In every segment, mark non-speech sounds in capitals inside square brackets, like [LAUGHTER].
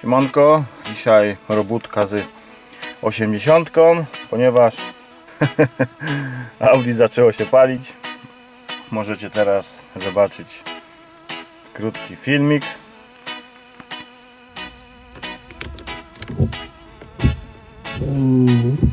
Siemanko, dzisiaj robótka z 80, ponieważ [LAUGHS] Audi zaczęło się palić. Możecie teraz zobaczyć krótki filmik. Bezpiecznie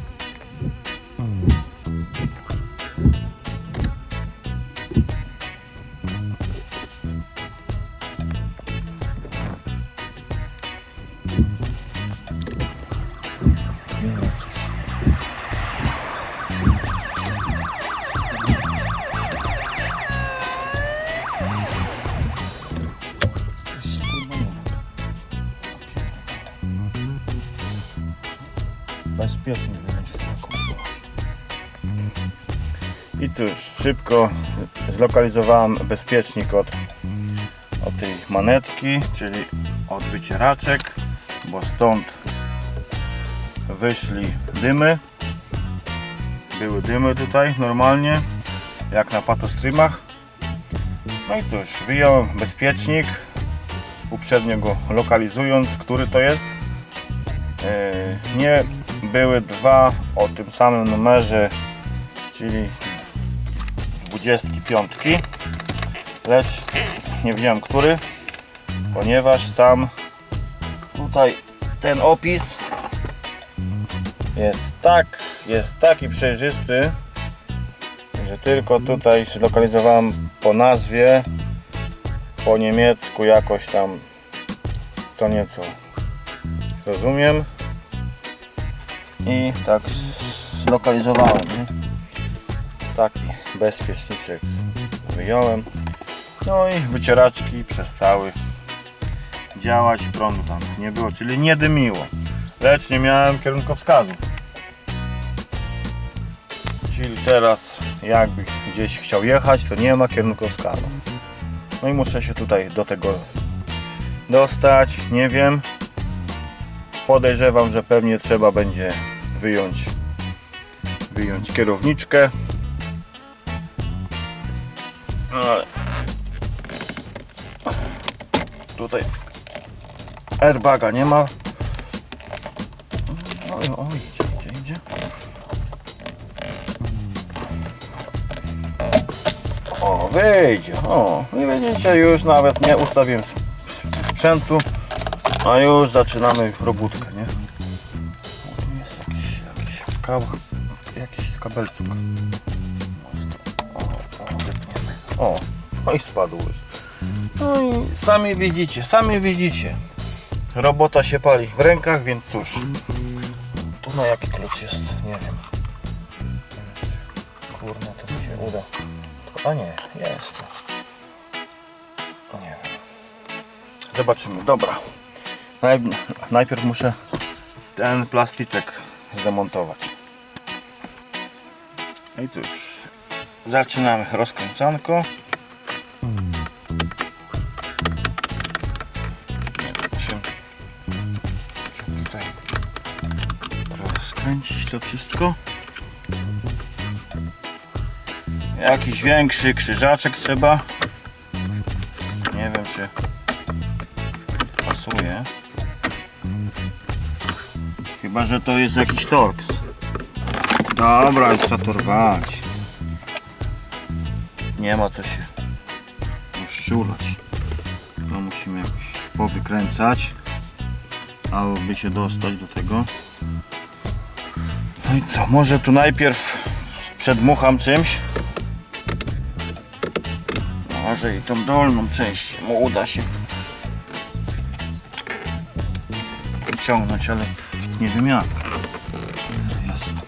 I cóż, szybko zlokalizowałem bezpiecznik od, od tej manetki, czyli od wycieraczek, bo stąd wyszli dymy. Były dymy tutaj normalnie, jak na patostreamach. No i cóż, wyjąłem bezpiecznik, uprzednio go lokalizując, który to jest. Yy, Nie były dwa o tym samym numerze, czyli 25, lecz nie wiedziałem który, ponieważ tam tutaj ten opis jest tak, jest taki przejrzysty, że tylko tutaj zlokalizowałem po nazwie, po niemiecku jakoś tam co nieco. Rozumiem? I tak zlokalizowałem nie? Taki bezpieczniczek wyjąłem. No i wycieraczki przestały działać prądu tam nie było, czyli nie dymiło. Lecz nie miałem kierunkowskazów. Czyli teraz jakby gdzieś chciał jechać to nie ma kierunkowskazów. No i muszę się tutaj do tego dostać. Nie wiem. Podejrzewam, że pewnie trzeba będzie wyjąć wyjąć kierowniczkę ale tutaj airbaga nie ma oj, oj, idzie, idzie, idzie. o, wyjdzie o, i widzicie, już nawet nie ustawiłem sp- sp- sprzętu a już zaczynamy robótkę, nie? O, tu jest jakiś, jakiś kawałek, jakiś kabelcuk. No i spadł już. No i sami widzicie, sami widzicie. Robota się pali w rękach, więc cóż. Tu na jaki klucz jest? Nie wiem. Kurna, to mi się uda. A nie, jest. Nie wiem. Zobaczymy, dobra. Naj, najpierw muszę ten plastyczek zdemontować. No i cóż, zaczynamy rozkręcanko. Tutaj rozkręcić to wszystko. Jakiś większy krzyżaczek trzeba. Nie wiem czy pasuje. Chyba, że to jest jakiś Torx. Dobra, trzeba to. Nie ma co się uszczulać. To musimy jakoś powykręcać, aby się dostać do tego. No i co, może tu najpierw przedmucham czymś. Może i tą dolną część mu uda się wyciągnąć, ale nie wiem jak. Jasne.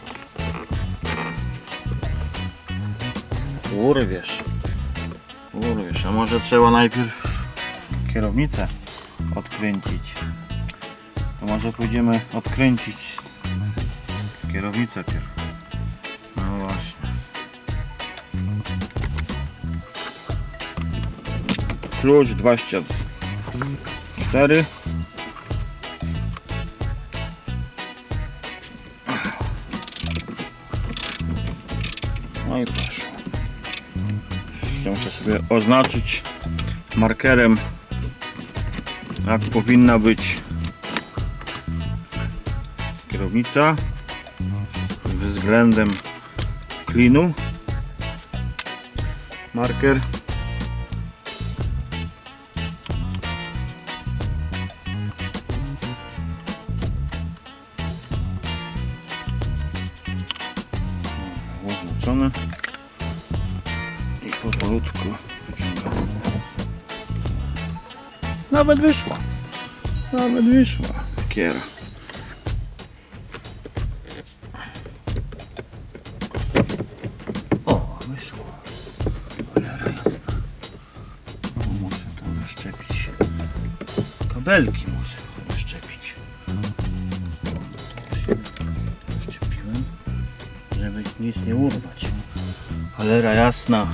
Urwiesz. Urwiesz, a może trzeba najpierw kierownicę odkręcić. To może pójdziemy odkręcić kierownicę pierw. No właśnie. Klucz 24 sobie oznaczyć markerem jak powinna być kierownica względem klinu. Marker. Nawet wyszła. Nawet wyszła. Kiera. O, wyszło. Cholera jasna. O, muszę tu rozszczepić. Kabelki muszę rozszczepić. Rozszczepiłem, żeby nic nie urwać. Cholera jasna.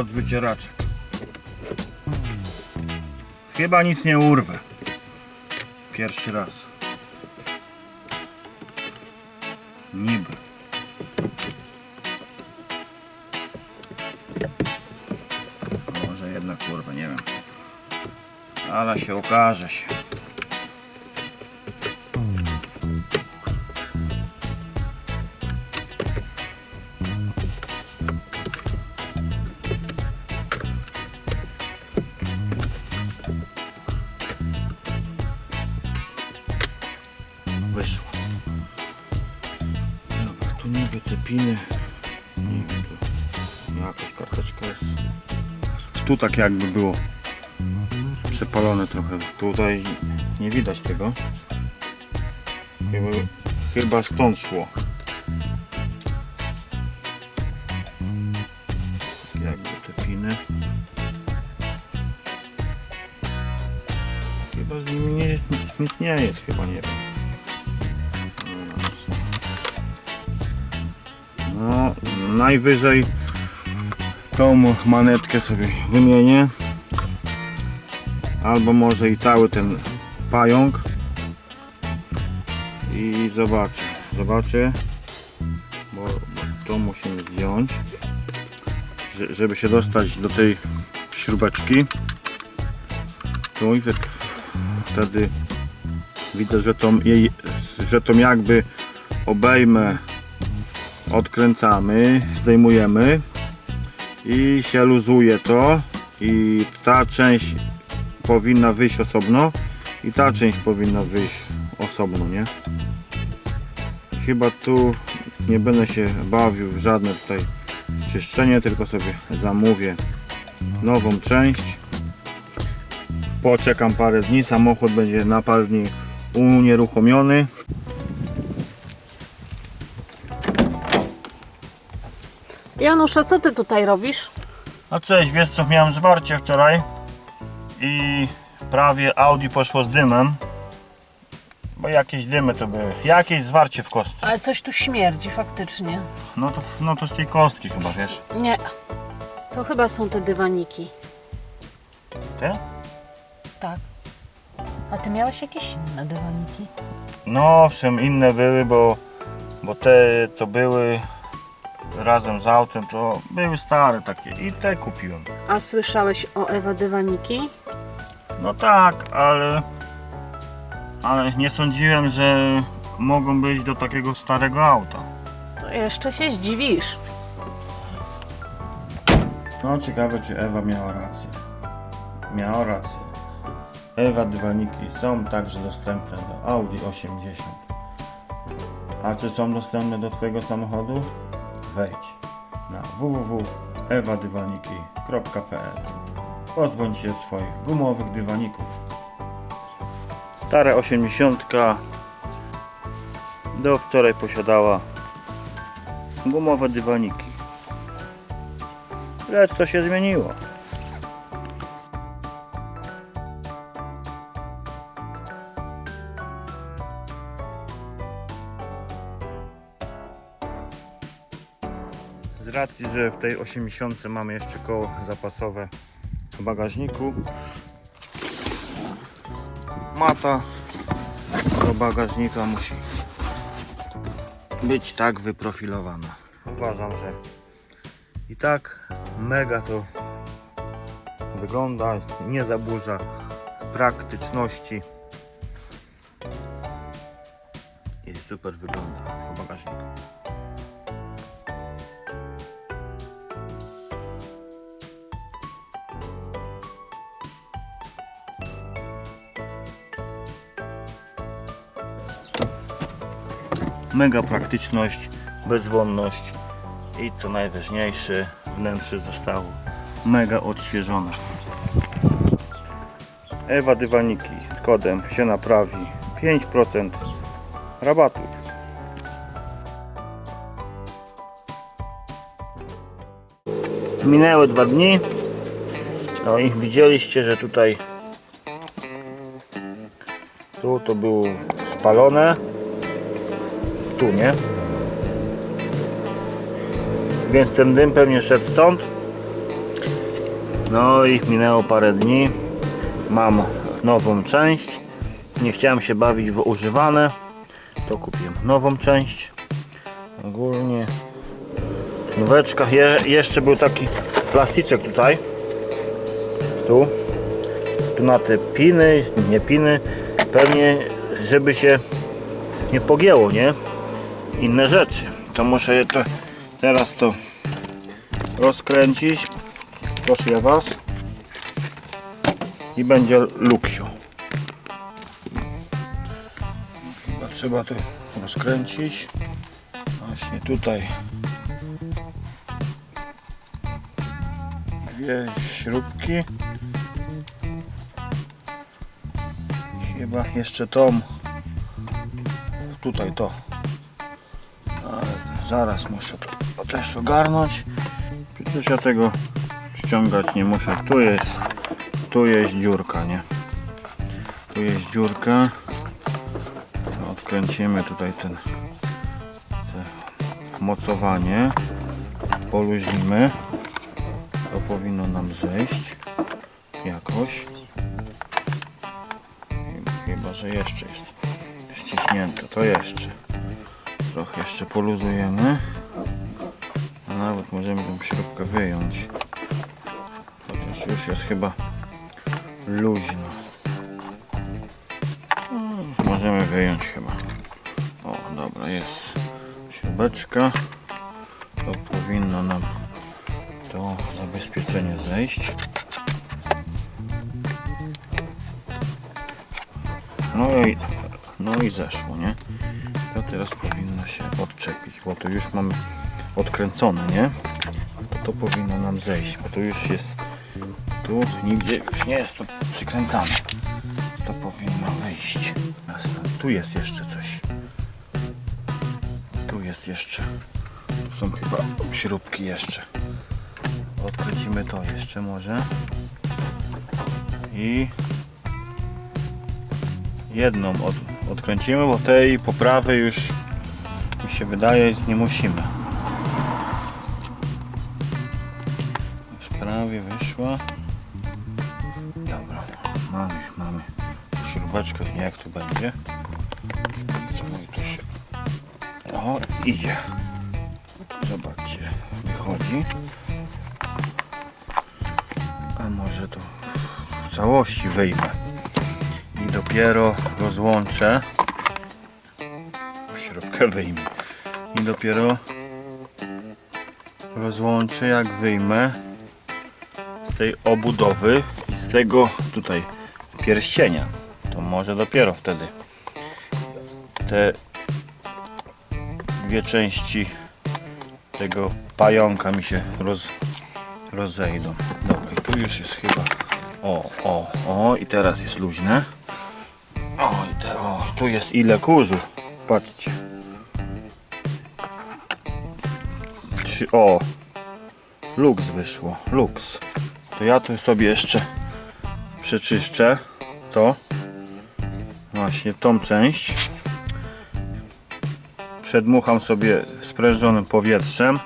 Od, wycieraczek. Chyba nic nie urwę. Pierwszy raz. Niby. Może jednak kurwa, nie wiem. Ale się okaże się. Niby te piny. Nie wiem, tu jakaś karteczka jest. Tu tak jakby było przepalone trochę. Tutaj nie widać tego. Chyba, chyba stąd szło. Jakby te piny. Chyba z nimi nie jest nic, nic nie jest, chyba nie wiem. Najwyżej tą manetkę sobie wymienię. Albo może i cały ten pająk. I zobaczę. Zobaczę. Bo, to musimy zdjąć. że- Żeby się dostać do tej śrubeczki. Tu i wtedy- wtedy widzę, że tą, jej, że tą jakby obejmę odkręcamy, zdejmujemy i się luzuje to i ta część powinna wyjść osobno i ta część powinna wyjść osobno, nie? Chyba tu nie będę się bawił w żadne tutaj czyszczenie, tylko sobie zamówię nową część. Poczekam parę dni, samochód będzie na parę dni unieruchomiony. Janusz, a co ty tutaj robisz? No cześć, wiesz co, miałem zwarcie wczoraj i prawie Audi poszło z dymem. Bo jakieś dymy to były, jakieś zwarcie w kostce. Ale coś tu śmierdzi faktycznie. No to, no to z tej kostki chyba, wiesz. Nie. To chyba są te dywaniki. Te? Tak. A ty miałeś jakieś inne dywaniki? No owszem, inne były, bo, bo te co były razem z autem to były stare takie i te kupiłem. A słyszałeś o Ewa dywaniki? No tak, ale, ale nie sądziłem, że mogą być do takiego starego auta. To jeszcze się zdziwisz. No ciekawe czy Ewa miała rację. Miała rację. Ewa dywaniki są także dostępne do Audi 80. A czy są dostępne do Twojego samochodu? Wejdź na www.ewadywaniki.pl Pozbądź się swoich gumowych dywaników. Stare 80 do wczoraj posiadała gumowe dywaniki. Lecz to się zmieniło. Racji, że w tej 80 mamy jeszcze koło zapasowe w bagażniku. Mata do bagażnika musi być tak wyprofilowana. Uważam, że i tak mega to wygląda, nie zaburza praktyczności i super wygląda po bagażniku. Mega praktyczność, bezwonność i co najważniejsze wnętrze zostało mega odświeżone. Ewa dywaniki z kodem się naprawi 5% rabatu. Minęły dwa dni. No i widzieliście, że tutaj tu to było spalone. Tu nie. Więc ten dym pewnie szedł stąd. No i minęło parę dni. Mam nową część. Nie chciałem się bawić w używane. To kupiłem nową część. Ogólnie nóweczka. Je, jeszcze był taki plastyczek tutaj. Tu. Tu na te piny, nie piny. Pewnie, żeby się nie pogięło, nie? Inne rzeczy. To muszę je to, teraz to rozkręcić. Proszę Was. I będzie luksio. Chyba trzeba to rozkręcić. Właśnie tutaj dwie śrubki. Chyba jeszcze tą tutaj to. Zaraz muszę to też ogarnąć. Przecież ja tego ściągać nie muszę. Tu jest, tu jest dziurka, nie? Tu jest dziurka. Odkręcimy tutaj ten te mocowanie. Poluźnimy. To powinno nam zejść jakoś. Chyba, że jeszcze jest ściśnięte. To jeszcze. Trochę jeszcze poluzujemy. A nawet możemy tą śrubkę wyjąć. Chociaż już jest chyba luźno. Mm, Możemy wyjąć chyba. O, dobra, jest śrubeczka. To powinno nam to zabezpieczenie zejść. No i, no i zeszło, nie? To teraz powinno się odczepić, bo to już mamy odkręcone, nie? To powinno nam zejść, bo to już jest tu nigdzie już nie jest to przykręcane. Więc to powinno wyjść. Tu jest jeszcze coś. Tu jest jeszcze. Tu są chyba śrubki jeszcze. Odkręcimy to jeszcze może. I jedną od, odkręcimy, bo tej poprawy już mi się wydaje nie musimy. Już prawie wyszła. Dobra, mamy, mamy śrubeczkę, jak tu będzie. Co i tu się... O, idzie. Zobaczcie, wychodzi. A może to w całości wyjmę dopiero rozłączę. Śrubkę wyjmę. I dopiero rozłączę jak wyjmę z tej obudowy i z tego tutaj pierścienia. To może dopiero wtedy te dwie części tego pająka mi się roz, rozejdą. Dobra i tu już jest chyba o, o, o i teraz jest luźne tu jest ile kurzu. Patrzcie. O, luks wyszło, luks. To ja tu sobie jeszcze przeczyszczę to. Właśnie tą część. Przedmucham sobie sprężonym powietrzem.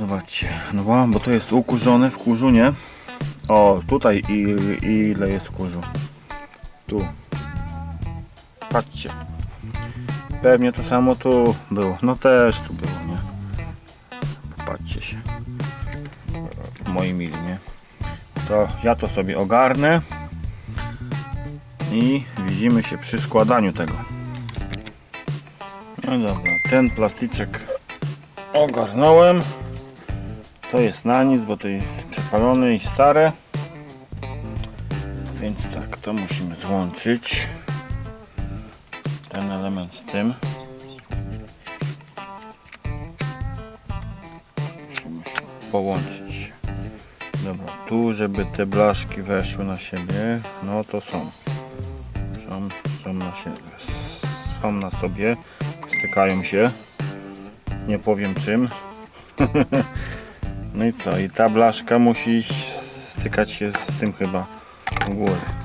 Zobaczcie, no bo to jest ukurzone w kurzu, nie? O, tutaj ile jest kurzu tu Patrzcie. Pewnie to samo tu było. No też tu było, nie? Popatrzcie się. Moi mili, nie? To ja to sobie ogarnę. I widzimy się przy składaniu tego. No dobra, ten plastyczek ogarnąłem. To jest na nic, bo to jest przepalone i stare. Więc tak, to musimy złączyć. Ten element z tym. Musimy się połączyć. Dobra, tu żeby te blaszki weszły na siebie, no to są. Są, są na siebie. Są na sobie. Stykają się. Nie powiem czym. [LAUGHS] No i co? I ta blaszka musi stykać się z tym chyba u góry.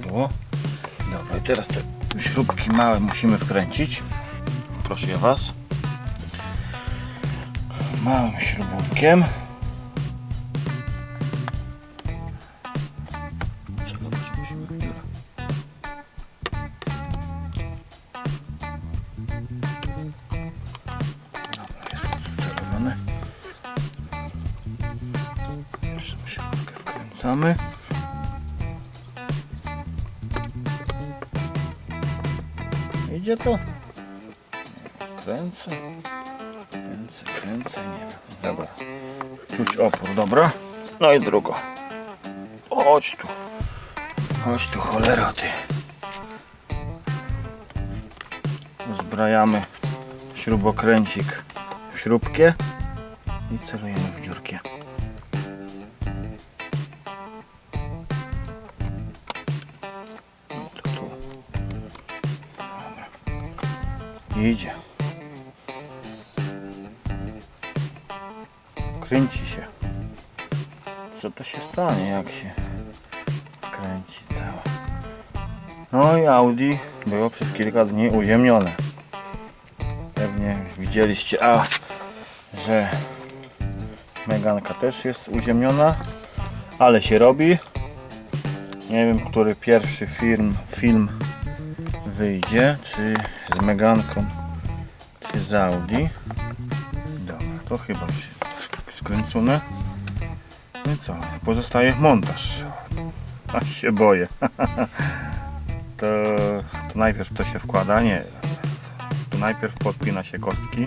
Było. Dobra, i teraz te śrubki małe musimy wkręcić. Proszę was. Małym śrubunkiem. Idzie to? Kręcę. Kręcę, kręcę, nie wiem. Dobra. Czuć opór, dobra? No i drugo. Chodź tu. Chodź tu, cholera ty. Zbrajamy śrubokręcik w śrubkę i celujemy w dziurkę. Idzie. Kręci się. Co to się stanie, jak się kręci całe? No i Audi było przez kilka dni uziemnione. Pewnie widzieliście, a że Meganka też jest uziemniona, ale się robi. Nie wiem, który pierwszy film, film wyjdzie, czy z Meganką, z Audi. Dobra, to chyba już jest skręcone. No i co? Pozostaje montaż. Aż się boję. [LAUGHS] to, to najpierw to się wkłada, nie. To najpierw podpina się kostki.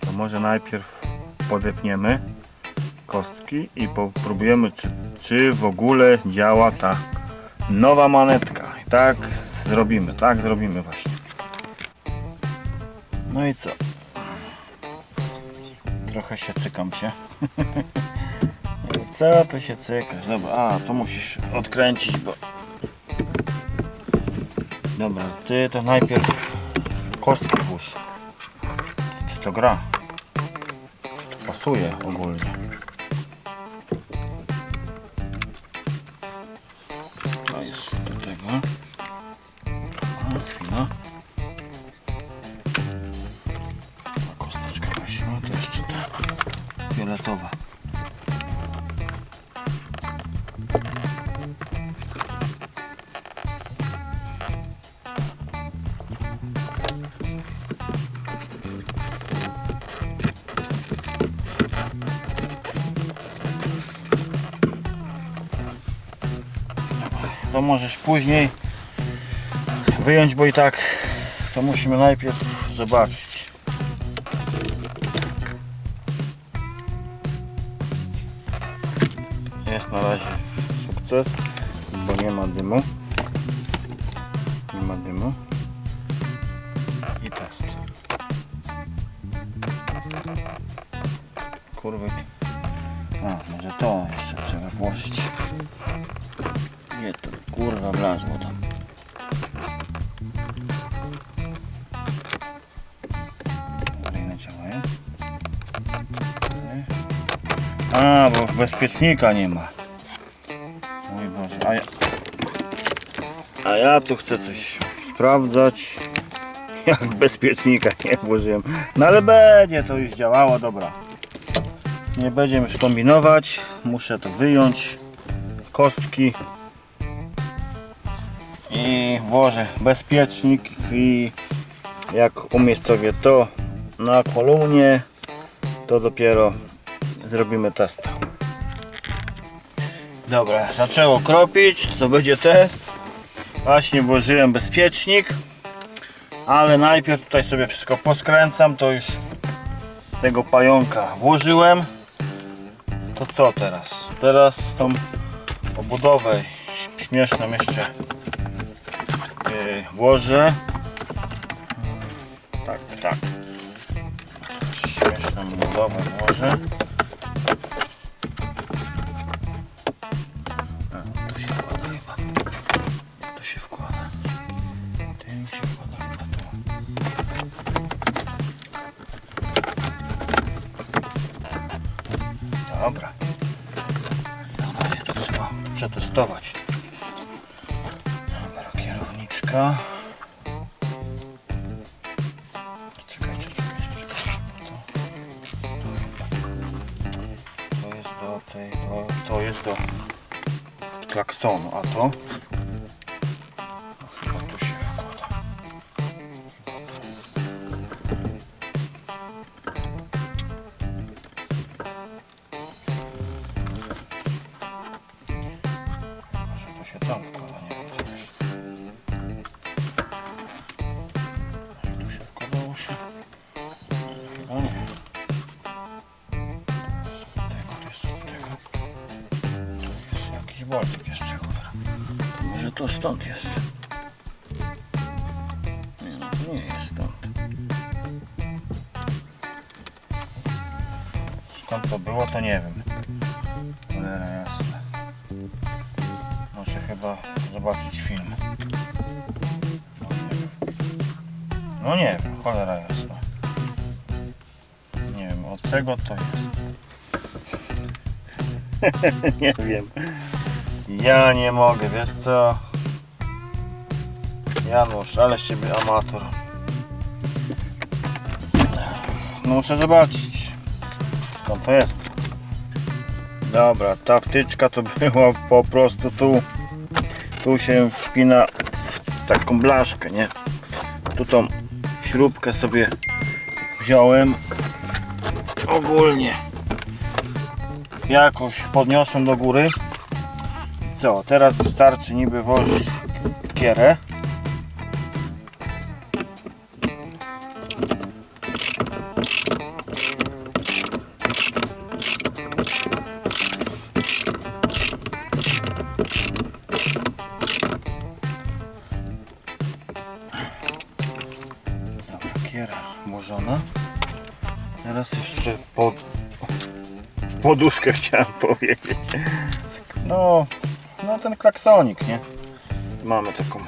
To może najpierw podepniemy kostki i popróbujemy, czy, czy w ogóle działa ta nowa manetka. I tak zrobimy, tak zrobimy właśnie. No i co? Trochę się cykam się. [LAUGHS] Co to się cykasz? Dobra, a to musisz odkręcić, bo... Dobra, ty to najpierw kostki włóż. Czy to gra? Czy to pasuje ogólnie? To jest do tego. A, chwila. To możesz później wyjąć, bo i tak to musimy najpierw zobaczyć. Jest na razie sukces, bo nie ma dymu. Nie ma dymu. I test. Kurwa, A, może to jeszcze trzeba włożyć. Nie to kurwa wlazło tam. Kolejne działają. A, bo bezpiecznika nie ma. Mój Boże, a ja... A ja tu chcę coś sprawdzać. [LAUGHS] Jak bezpiecznika nie włożyłem. No ale będzie to już działało, dobra. Nie będziemy już kombinować. Muszę to wyjąć. Kostki. Włożę bezpiecznik i jak umiejscowię to na kolumnie, to dopiero zrobimy test. Dobra, zaczęło kropić, to będzie test. Właśnie włożyłem bezpiecznik, ale najpierw tutaj sobie wszystko poskręcam, to już tego pająka włożyłem. To co teraz? Teraz tą obudowę śmieszną jeszcze włożę. Tak, tak. Śmieszną budowę włożę. Kierowniczka. Czekajcie, czekajcie, czekajcie. To, to jest do tej, to, to jest do klaksonu, a to Nie jest stąd. Skąd to było, to nie wiem. Cholera jasna. Muszę chyba zobaczyć film. No nie wiem. No nie wiem, cholera jasna. Nie wiem, od czego to jest. [LAUGHS] nie wiem. Ja nie mogę, wiesz co? Janusz, ale z ciebie amator. Muszę zobaczyć skąd to jest. Dobra, ta wtyczka to była po prostu tu. Tu się wpina w taką blaszkę, nie? Tu tą śrubkę sobie wziąłem. Ogólnie jakoś podniosłem do góry. Co, teraz wystarczy niby włożyć kierę. Poduszkę [LAUGHS] chciałem powiedzieć. No, no ten klaksonik, nie? Mamy taką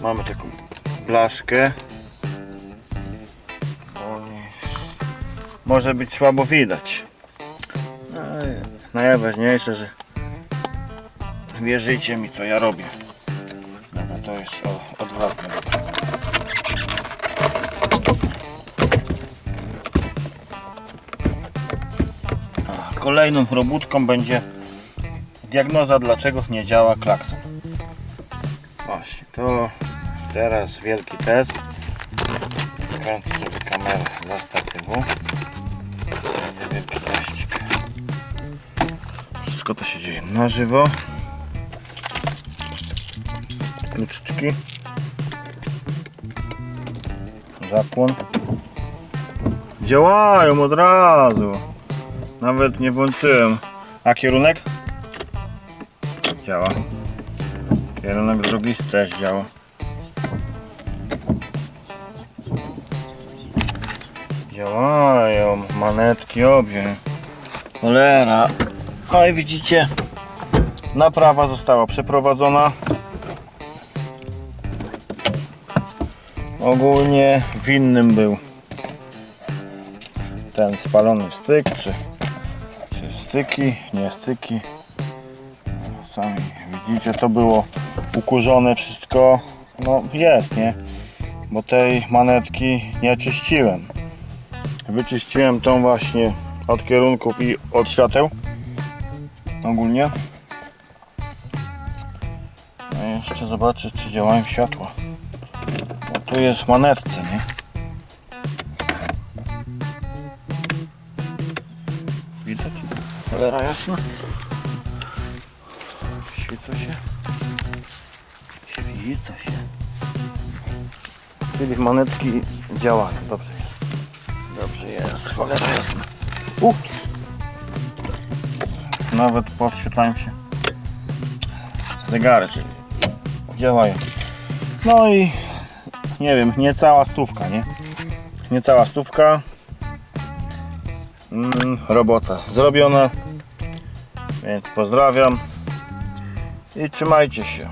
mamy taką blaszkę. Może być słabo widać. No, najważniejsze, że wierzycie mi co ja robię. Dobra, to jest odwrotne. Kolejną robótką będzie diagnoza dlaczego nie działa klakson. Właśnie, to teraz wielki test. Kręcę sobie kamerę za statywu. Wielki teścik. Wszystko to się dzieje na żywo. Kluczyczki. Zapłon. Działają od razu. Nawet nie włączyłem. A kierunek? Działa. Kierunek drugi też działa. Działają. Manetki obie. Cholera. No i widzicie, naprawa została przeprowadzona. Ogólnie winnym był ten spalony styk, czy, styki, nie styki. Sami widzicie, to było ukurzone wszystko. No jest, nie? Bo tej manetki nie czyściłem. Wyczyściłem tą właśnie od kierunków i od świateł. Ogólnie. A jeszcze zobaczę, czy działają światła. Bo tu jest manetce, nie? Widać? Cholera jasna. Świecą się. Świecą się. Czyli manetki działają. Dobrze jest. Dobrze jest. Cholera jasna. Ups. Nawet podświetlają się zegary, czyli działają. No i nie wiem, niecała stówka, nie? Niecała stówka. Mm, robota zrobiona. Więc pozdrawiam i trzymajcie się.